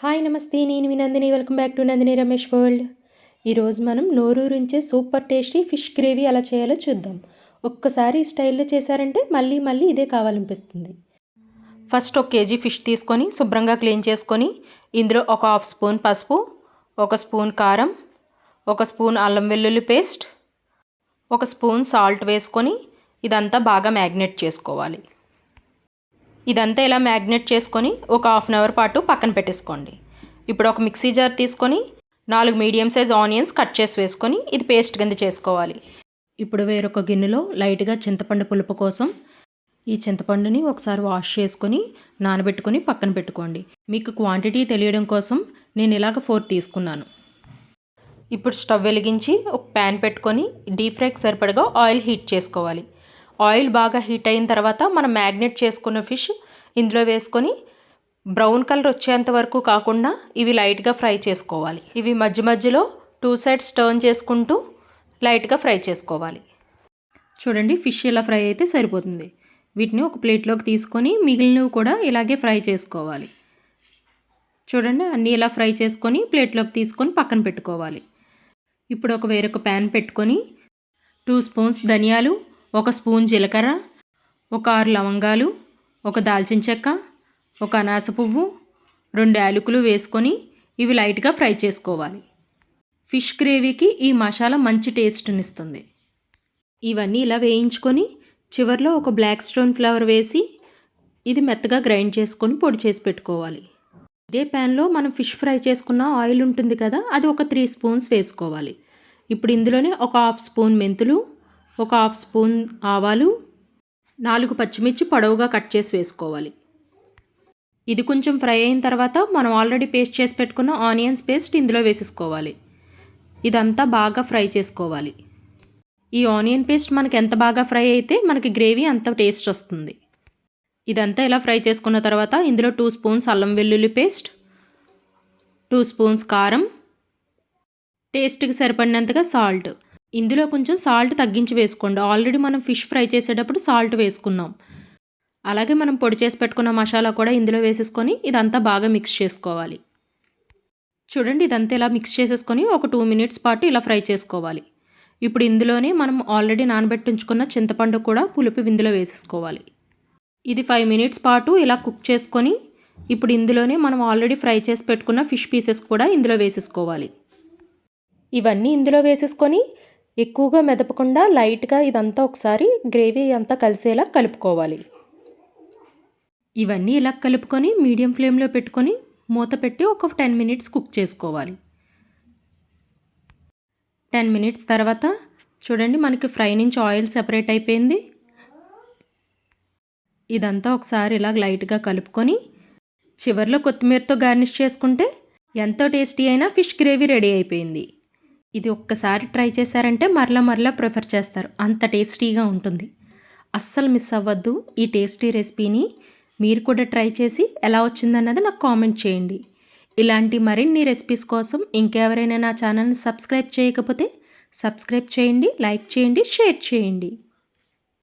Hi నమస్తే నేను వినందిని welcome back to Nandini Ramesh world. ఈరోజు మనం నోరూరించే సూపర్ టేస్టీ ఫిష్ గ్రేవీ ఎలా చేయాలో చూద్దాం. ఒక్కసారి ఈ స్టైల్లో చేశారంటే మళ్ళీ మళ్ళీ ఇదే కావాలనిపిస్తుంది. ఫస్ట్ ఒక కేజీ ఫిష్ తీసుకొని శుభ్రంగా క్లీన్ చేసుకొని ఇందులో ఒక హాఫ్ స్పూన్ పసుపు ఒక స్పూన్ కారం ఒక స్పూన్ అల్లం వెల్లుల్లి పేస్ట్ ఒక స్పూన్ సాల్ట్ వేసుకొని ఇదంతా బాగా మ్యాగ్నేట్ చేసుకోవాలి. ఇదంతా ఇలా మ్యాగ్నెట్ చేసుకొని ఒక హాఫ్ అన్ అవర్ పాటు పక్కన పెట్టేసుకోండి. ఇప్పుడు ఒక మిక్సీ జార్ తీసుకొని నాలుగు మీడియం సైజ్ ఆనియన్స్ కట్ చేసి వేసుకొని ఇది పేస్ట్ కింద చేసుకోవాలి. ఇప్పుడు వేరొక గిన్నెలో లైట్గా చింతపండు పులుపు కోసం ఈ చింతపండుని ఒకసారి వాష్ చేసుకొని నానబెట్టుకొని పక్కన పెట్టుకోండి. మీకు క్వాంటిటీ తెలియడం కోసం నేను ఇలాగ ఫోర్ తీసుకున్నాను. ఇప్పుడు స్టవ్ వెలిగించి ఒక ప్యాన్ పెట్టుకొని డీప్ ఫ్రైకి సరిపడగా ఆయిల్ హీట్ చేసుకోవాలి. ఆయిల్ బాగా హీట్ అయిన తర్వాత మనం మ్యాగ్నెట్ చేసుకున్న ఫిష్ ఇందులో వేసుకొని బ్రౌన్ కలర్ వచ్చేంత వరకు కాకుండా ఇవి లైట్గా ఫ్రై చేసుకోవాలి. ఇవి మధ్య మధ్యలో టూ సైడ్స్ టర్న్ చేసుకుంటూ లైట్గా ఫ్రై చేసుకోవాలి. చూడండి ఫిష్ ఇలా ఫ్రై అయితే సరిపోతుంది. వీటిని ఒక ప్లేట్లోకి తీసుకొని మిగిలినవి కూడా ఇలాగే ఫ్రై చేసుకోవాలి. చూడండి అన్నీ ఇలా ఫ్రై చేసుకొని ప్లేట్లోకి తీసుకొని పక్కన పెట్టుకోవాలి. ఇప్పుడు ఒక వేరొక ప్యాన్ పెట్టుకొని టూ స్పూన్స్ ధనియాలు ఒక స్పూన్ జీలకర్ర ఒక ఆరు లవంగాలు ఒక దాల్చిన చెక్క ఒక అనాస పువ్వు రెండు యాలకులు వేసుకొని ఇవి లైట్గా ఫ్రై చేసుకోవాలి. ఫిష్ గ్రేవీకి ఈ మసాలా మంచి టేస్ట్నిస్తుంది. ఇవన్నీ ఇలా వేయించుకొని చివరిలో ఒక బ్లాక్ స్టోన్ ఫ్లవర్ వేసి ఇది మెత్తగా గ్రైండ్ చేసుకొని పొడి చేసి పెట్టుకోవాలి. ఇదే ప్యాన్లో మనం ఫిష్ ఫ్రై చేసుకున్న ఆయిల్ ఉంటుంది కదా అది ఒక త్రీ స్పూన్స్ వేసుకోవాలి. ఇప్పుడు ఇందులోనే ఒక హాఫ్ స్పూన్ మెంతులు ఒక హాఫ్ స్పూన్ ఆవాలు నాలుగు పచ్చిమిర్చి పొడవుగా కట్ చేసి వేసుకోవాలి. ఇది కొంచెం ఫ్రై అయిన తర్వాత మనం ఆల్రెడీ పేస్ట్ చేసి పెట్టుకున్న ఆనియన్స్ పేస్ట్ ఇందులో వేసేసుకోవాలి. ఇదంతా బాగా ఫ్రై చేసుకోవాలి. ఈ ఆనియన్ పేస్ట్ మనకి ఎంత బాగా ఫ్రై అయితే మనకి గ్రేవీ అంత టేస్ట్ వస్తుంది. ఇదంతా ఇలా ఫ్రై చేసుకున్న తర్వాత ఇందులో టూ స్పూన్స్ అల్లం వెల్లుల్లి పేస్ట్ టూ స్పూన్స్ కారం టేస్ట్కి సరిపడినంతగా సాల్ట్. ఇందులో కొంచెం సాల్ట్ తగ్గించి వేసుకోండి. ఆల్రెడీ మనం ఫిష్ ఫ్రై చేసేటప్పుడు సాల్ట్ వేసుకున్నాం. అలాగే మనం పొడి చేసి పెట్టుకున్న మసాలా కూడా ఇందులో వేసేసుకొని ఇదంతా బాగా మిక్స్ చేసుకోవాలి. చూడండి ఇదంతా ఇలా మిక్స్ చేసేసుకొని ఒక టూ మినిట్స్ పాటు ఇలా ఫ్రై చేసుకోవాలి. ఇప్పుడు ఇందులోనే మనం ఆల్రెడీ నానబెట్టించుకున్న చింతపండు కూడా పులుపు ఇందులో వేసేసుకోవాలి. ఇది ఫైవ్ మినిట్స్ పాటు ఇలా కుక్ చేసుకొని ఇప్పుడు ఇందులోనే మనం ఆల్రెడీ ఫ్రై చేసి పెట్టుకున్న ఫిష్ పీసెస్ కూడా ఇందులో వేసేసుకోవాలి. ఇవన్నీ ఇందులో వేసేసుకొని ఎక్కువగా మెదపకుండా లైట్గా ఇదంతా ఒకసారి గ్రేవీ అంతా కలిసేలా కలుపుకోవాలి. ఇవన్నీ ఇలా కలుపుకొని మీడియం ఫ్లేమ్లో పెట్టుకొని మూత పెట్టి ఒక టెన్ మినిట్స్ కుక్ చేసుకోవాలి. టెన్ మినిట్స్ తర్వాత చూడండి మనకి ఫ్రై నుంచి ఆయిల్ సెపరేట్ అయిపోయింది. ఇదంతా ఒకసారి ఇలా లైట్గా కలుపుకొని చివరిలో కొత్తిమీరతో గార్నిష్ చేసుకుంటే ఎంతో టేస్టీ అయినా ఫిష్ గ్రేవీ రెడీ అయిపోయింది. ఇది ఒక్కసారి ట్రై చేశారంటే మరలా మరలా ప్రిఫర్ చేస్తారు. అంత టేస్టీగా ఉంటుంది. అస్సలు మిస్ అవ్వద్దు ఈ టేస్టీ రెసిపీని. మీరు కూడా ట్రై చేసి ఎలా వచ్చిందన్నది నాకు కామెంట్ చేయండి. ఇలాంటి మరిన్ని రెసిపీస్ కోసం ఇంకెవరైనా నా ఛానల్ని సబ్స్క్రైబ్ చేయకపోతే సబ్స్క్రైబ్ చేయండి లైక్ చేయండి షేర్ చేయండి.